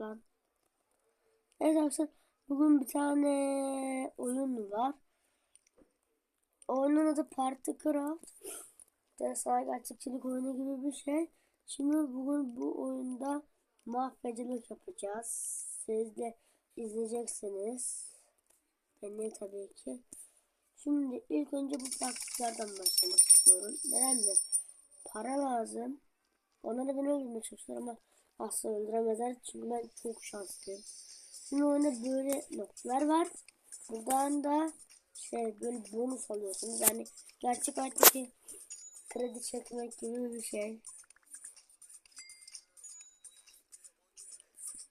Lan. Evet arkadaşlar bugün bir tane oyun var. Oyunun adı Party Craft. Desay gerçekçilik oyunu gibi bir şey. Şimdi bugün bu oyunda mahvecilik yapacağız. Siz de izleyeceksiniz. Beni tabii ki. Şimdi ilk önce bu taktiklerden başlamak istiyorum. Neden mi? Para lazım. Onları ben öldürmeye çalışıyorum ama asla öldüremezler. Çünkü ben çok şanslıyım. Şimdi oyunda böyle noktalar var. Buradan da şey böyle bonus alıyorsunuz. Yani gerçek hayattaki kredi çekmek gibi bir şey.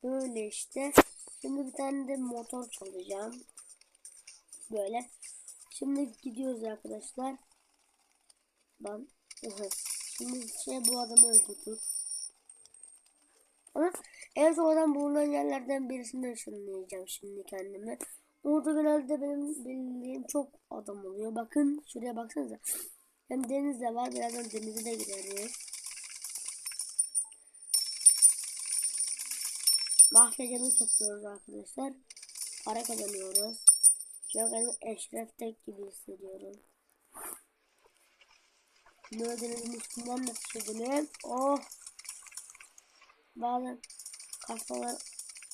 Böyle işte. Şimdi bir tane de motor çalacağım. Böyle. Şimdi gidiyoruz arkadaşlar. Ben. Şimdi şey bu adamı öldürdük. Ama en sonradan bulunan yerlerden birisinde ışınlayacağım şimdi kendimi. Orada genelde benim bildiğim çok adam oluyor. Bakın şuraya baksanıza. Hem deniz de var. Birazdan denize de gireriz. Mahvecamı yapıyoruz arkadaşlar. Para kazanıyoruz. Kendimi Eşref Tek gibi hissediyorum. Böyle denizin üstünden nasıl çekelim? Oh! Bazen kasmalar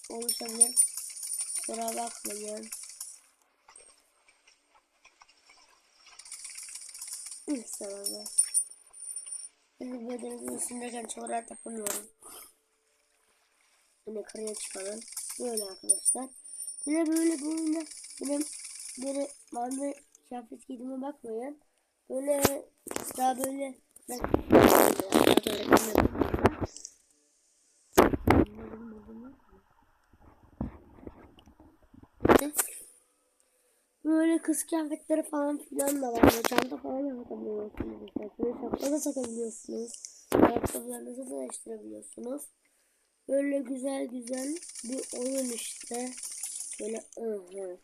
oluşabilir. Kusura bakmayın. İnsanlar. Şimdi böyle denizin üstündeyken çok rahat yapamıyorum. Yine karaya çıkalım. Böyle arkadaşlar. Bir de böyle bu oyunda benim böyle mavi kıyafet giydiğime bakmayın. Böyle daha böyle ben Böyle kız kıyafetleri falan filan da var. Çanta falan da takabiliyorsunuz. Şapka da takabiliyorsunuz. Ayakkabılarınızı da değiştirebiliyorsunuz. Böyle güzel güzel bir oyun işte. Böyle ıhı.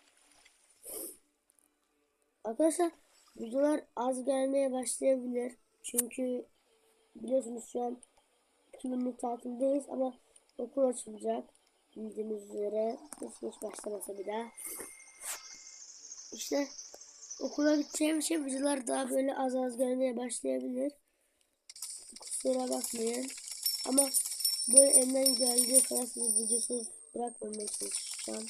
Arkadaşlar videolar az gelmeye başlayabilir. Çünkü biliyorsunuz şu an 2 günlük tatildeyiz ama okul açılacak. Bildiğiniz üzere hiç hiç başlamasa bir daha. İşte okula gideceğim için videolar daha böyle az az gelmeye başlayabilir. Kusura bakmayın. Ama böyle elimden geldiği kadar size videosuz bırakmamaya çalışacağım.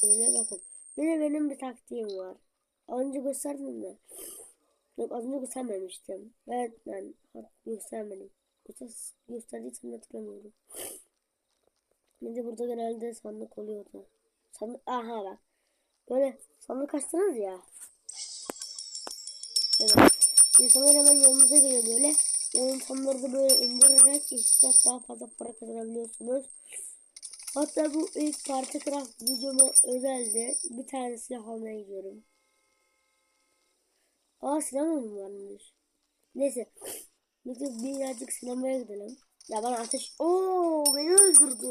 Şöyle bakın. Bir de benim bir taktiğim var. Önce gösterdim mi? Yok az önce göstermemiştim. Evet ben göstermedim. Göster, gösterdiysem hatırlamıyorum. De burada genelde sandık oluyordu. Sandık, aha bak. Böyle sandık açtınız ya. Evet. İnsanlar hemen yanınıza geliyor böyle. O insanları da böyle indirerek işte daha fazla para kazanabiliyorsunuz. Hatta bu ilk Parti Craft videoma özeldi. Bir tane silah almaya gidiyorum. Aa sinema mı varmış? Neyse. Birazcık sinemaya gidelim. Ya bana ateş... Oo beni öldürdü.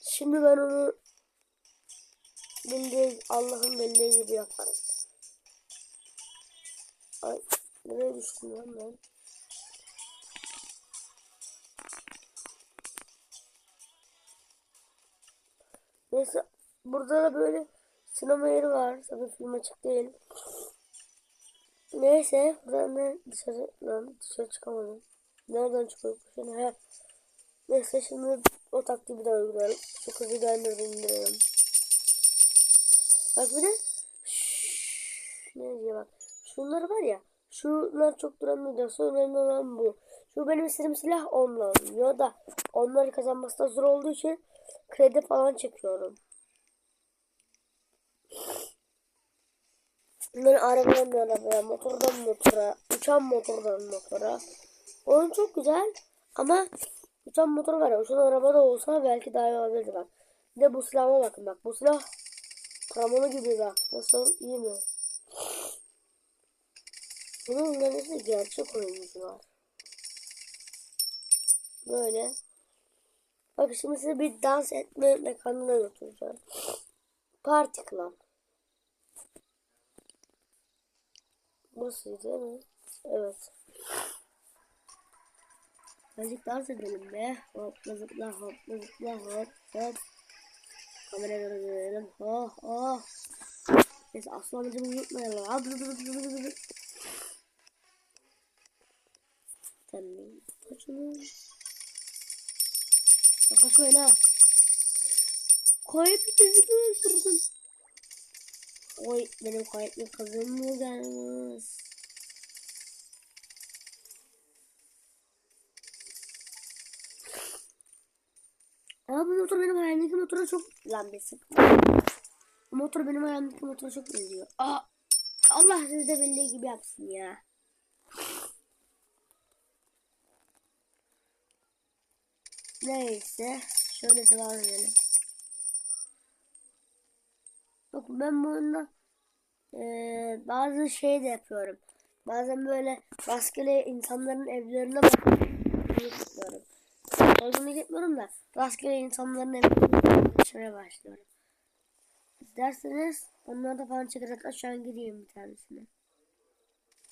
Şimdi ben onu bildiği Allah'ın bildiği gibi yaparım. Ay nereye düştüm lan ben? Neyse burada da böyle sinema yeri var. Tabii film açık değil. Neyse ben dışarı lan dışarı çıkamadım. Nereden çıkıyor bu şey? He. Neyse şimdi o taktiği bir daha uygulayalım. Şu kızı indirelim. Bak bir de ne diyor bak. Şunlar var ya. Şunlar çok duran videosu. Önemli olan bu. Şu benim istediğim silah onunla oluyor da onları kazanması da zor olduğu için kredi falan çekiyorum. Böyle arabadan arabaya, motordan motora, uçan motordan motora. Oyun çok güzel ama uçan motor var ya, uçan arabada olsa belki daha iyi olabilirdi bak. Bir de bu silahıma bakın bak. Bu silah Taramalı gibi bak. Nasıl? iyi mi? Bunun neredeyse gerçek oyuncu var. Böyle. Bak şimdi size bir dans etme mekanına götüreceğim. Party Club. Burası değil mi? Evet. Azıcık dans edelim be. Hopla zıpla hopla zıpla hop hop. Kameraya doğru görelim. Oh oh. Neyse asıl amacımızı unutmayalım. Hadi hadi hadi hadi hadi. Tamam. Kaçını. Kaçmayın ha. Kayıp bizi öldürdün. Oy benim kayıplı kızım mı gelmiş? Aa bu motor benim hayalimdeki motora çok lan. Bu motor benim hayalimdeki motora çok benziyor. Aa Allah sizi de bildiği gibi yapsın ya. Neyse şöyle devam edelim. Yok ben bu oyunda eee, bazı şey de yapıyorum. Bazen böyle rastgele insanların evlerine bakıp Oyunu gitmiyorum da rastgele insanların evlerine geçmeye başlıyorum. İsterseniz onları da falan çekerek aşağı gideyim bir tanesine.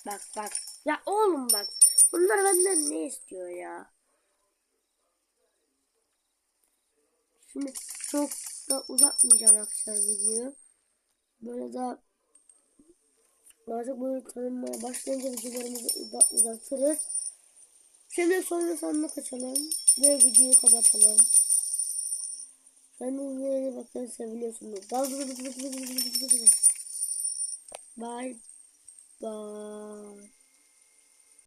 Bak bak. Ya oğlum bak. Bunlar benden ne istiyor ya? Şimdi çok da uzatmayacağım arkadaşlar videoyu. Böyle daha Artık böyle tanınmaya başlayınca videolarımızı uza- uzatırız. Şimdi sonra sonuna kaçalım ve videoyu kapatalım. Kendinize iyi bakın seviliyorsunuz. Bye bye.